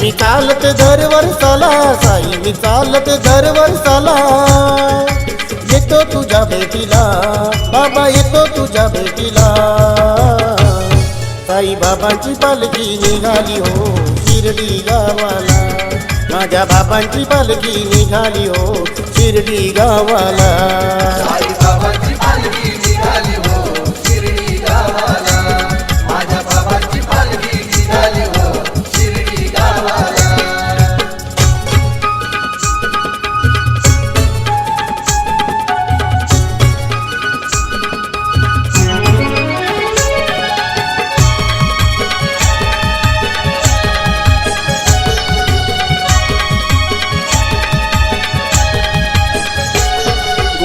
मी चालत दरवर साला साई मी चालत दरवर साला. येतो तुझ्या भेटीला बाबा येतो तुझ्या भेटीला. साई बाबांची पालखी निघाली हो शिर्डी गावाला. माझ्या बाबांची पालखी निघाली हो शिर्डी गावाला.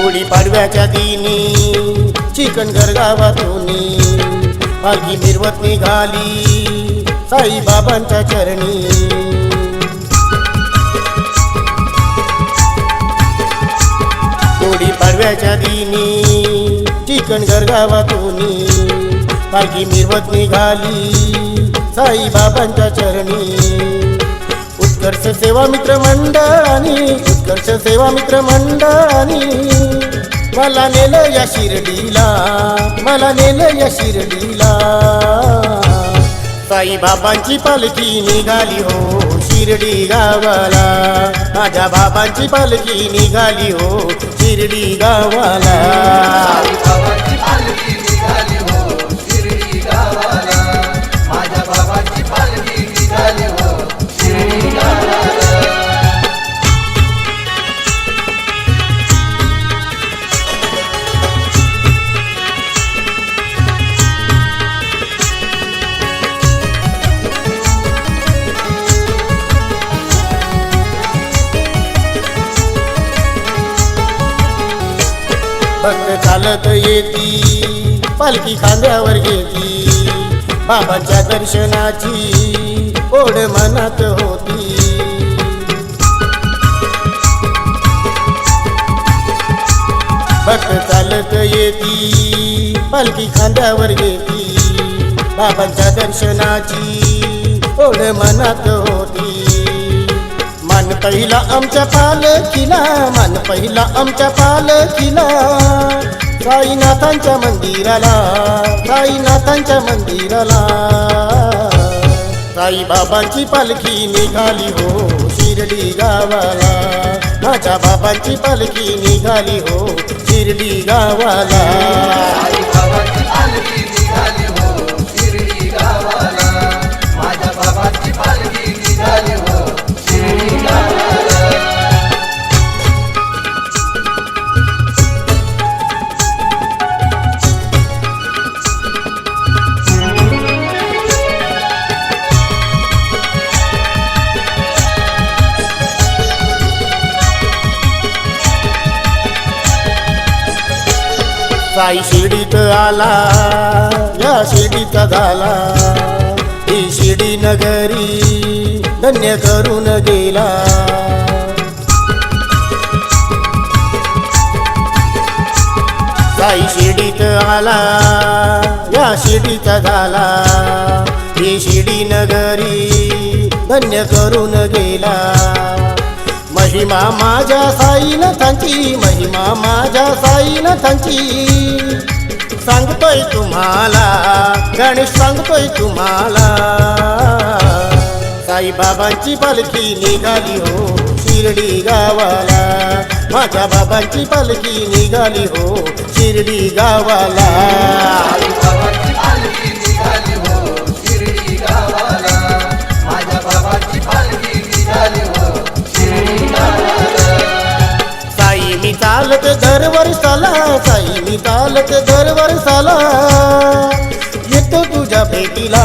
गुढी पाडव्याच्या दिनी चिकनगर गावातून पालखी मिरवत निघाली साईबाबांच्या चरणी. गुढी पाडव्याच्या दिनी चिकनगर गावातून पालखी मिरवत निघाली साईबाबांच्या चरणी. उत्कर्ष सेवा मित्र मंडळानी उत्कर्ष सेवा मित्र मंडळानी मला नेलं या शिर्डीला मला नेलं या शिर्डीला. साईबाबांची पालखी निघाली हो शिर्डी गावाला. माझ्या बाबांची पालखी निघाली हो शिर्डी गावाला. भक्त चालत येती. पालखी खांद्यावर घेती. बाबांच्या दर्शनाची ओढ मनात होती. भक्त चालत येती. पालखी खांद्यावर घेती. बाबांच्या दर्शनाची ओढ मनात होती मान पहिला आमच्या पालखीला मान पहिला आमच्या पालखीला. साईनाथांच्या मंदिराला साईनाथांच्या मंदिराला. साईबाबांची पालखी निघाली हो शिर्डी गावाला. माझ्या बाबांची पालखी निघाली हो शिर्डी गावाला. साई शिडीत आला या शिर्डीत झाला. ही शिडी नगरी धन्य करून गेला. साई शिडीत आला या शिर्डीत झाला. ही शिडी नगरी धन्य करून गेला. महिमा माझ्या साईनाथांची महिमा माझ्या साईनाथांची सांगतोय तुम्हाला गणेश सांगतोय तुम्हाला. साईबाबांची पालखी निघाली हो शिर्डी गावाला. माझ्या बाबांची पालखी निघाली हो शिर्डी गावाला. चालत दरवर साला साई मी चालत दरवर साला. येतो तुझ्या भेटीला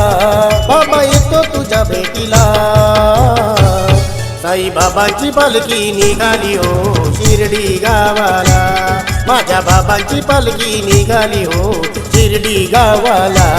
बाबा येतो तुझ्या भेटीला. साई बाबांची पालखी निघाली हो शिर्डी गावाला. माझ्या बाबांची पालखी निघाली हो शिर्डी गावाला.